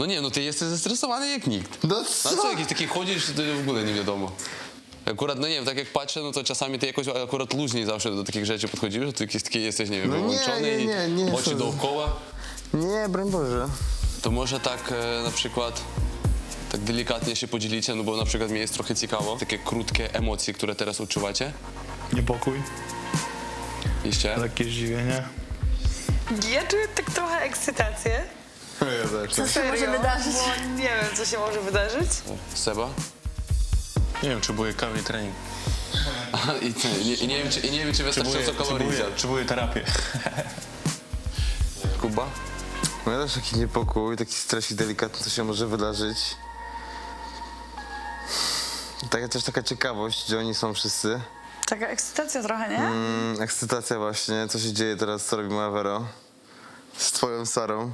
No nie, no ty jesteś zestresowany jak nikt. No No co? co, jakiś taki chodzisz, to w ogóle nie wiadomo. Akurat, no nie wiem, tak jak patrzę, no to czasami ty jakoś akurat luźniej zawsze do takich rzeczy podchodzisz, że ty jakiś taki jesteś, nie wiem, No nie, wyłączony nie, nie, i nie, oczy co- dookoła. Nie, broń Boże. To może tak e, na przykład tak delikatnie się podzielicie, no bo na przykład mnie jest trochę ciekawo, takie krótkie emocje, które teraz odczuwacie. Niepokój, Jeszcze? lekkie zdziwienie. Ja czuję tak trochę ekscytację. Ja też. Co się może Serio, wydarzyć? Bo nie wiem, co się może wydarzyć. Seba? Nie wiem, czy były kawy i trening. I, ty, nie, i, nie wiem, czy, I nie wiem, czy wystarczająco kalorii czy, zjadł. czy były terapię. Kuba? No ja też taki niepokój, taki stresik delikatny, co się może wydarzyć. Taka też taka ciekawość, gdzie oni są wszyscy. Taka ekscytacja trochę, nie? Mm, ekscytacja właśnie, co się dzieje teraz, co robi moja Vero. Z twoją Sarą.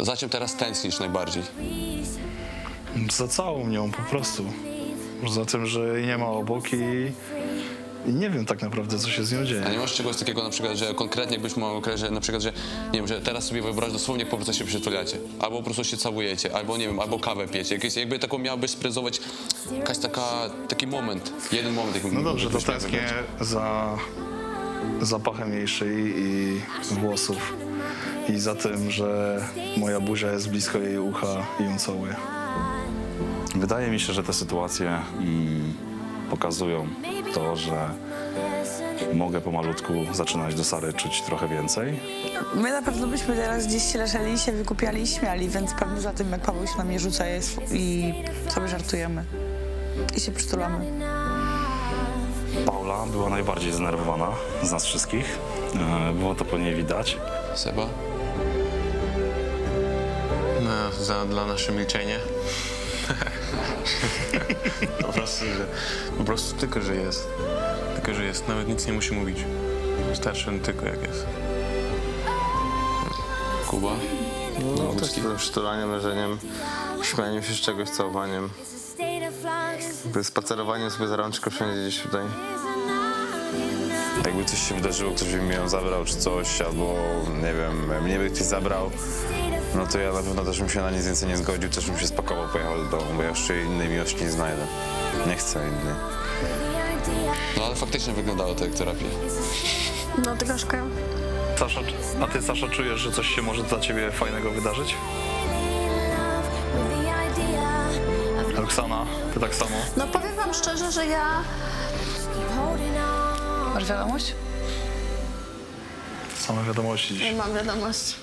Za czym teraz tęsknisz najbardziej? Za całą nią po prostu. Za tym, że jej nie ma obok i, i nie wiem tak naprawdę, co się z nią A dzieje. nie masz czegoś takiego na przykład, że konkretnie jakbyś mógł określić, że na przykład, że nie wiem, że teraz sobie wyobraź dosłownie po prostu się przytuliacie, albo po prostu się całujecie, albo nie wiem, albo kawę piecie. Jakieś, jakby taką miałbyś sprezować jakaś taka, taki moment, jeden moment. Jaki No dobrze, to byś miał tęsknię wybrać. za zapachem jej szyi i włosów. I za tym, że moja buzia jest blisko jej ucha i ją całuje. Wydaje mi się, że te sytuacje mm, pokazują to, że mogę pomalutku zaczynać do Sary czuć trochę więcej. My na pewno byśmy teraz gdzieś się leżeli, się wykupiali i śmiali, więc pewnie za tym, jak Paweł się na mnie rzuca jest i sobie żartujemy. I się przytulamy. Paula była najbardziej zdenerwowana z nas wszystkich. E, Było to po niej widać. Seba? No, za, dla nasze milczenie. po prostu, że, po prostu tylko, że jest. Tylko, że jest. Nawet nic nie musi mówić. Wystarczy on tylko jak jest. Kuba? No, też tym przytulaniem, leżeniem, śmianiem się z czegoś, całowaniem. Spacerowaniem sobie za rączkę wszędzie gdzieś tutaj. Jakby coś się wydarzyło, ktoś by mnie ją zabrał czy coś, albo nie wiem, mnie by ktoś zabrał, no to ja na pewno też bym się na nic więcej nie zgodził, też bym się spakował, pojechał do domu, bo ja już innej miłości nie znajdę. Nie chcę innej. No ale faktycznie wyglądało to jak terapia. No troszkę. Sasza, a ty, Sasza, czujesz, że coś się może dla ciebie fajnego wydarzyć? Roxana, ty tak samo? No powiem wam szczerze, że ja Masz wiadomość? Same wiadomości dziś. mam wiadomość.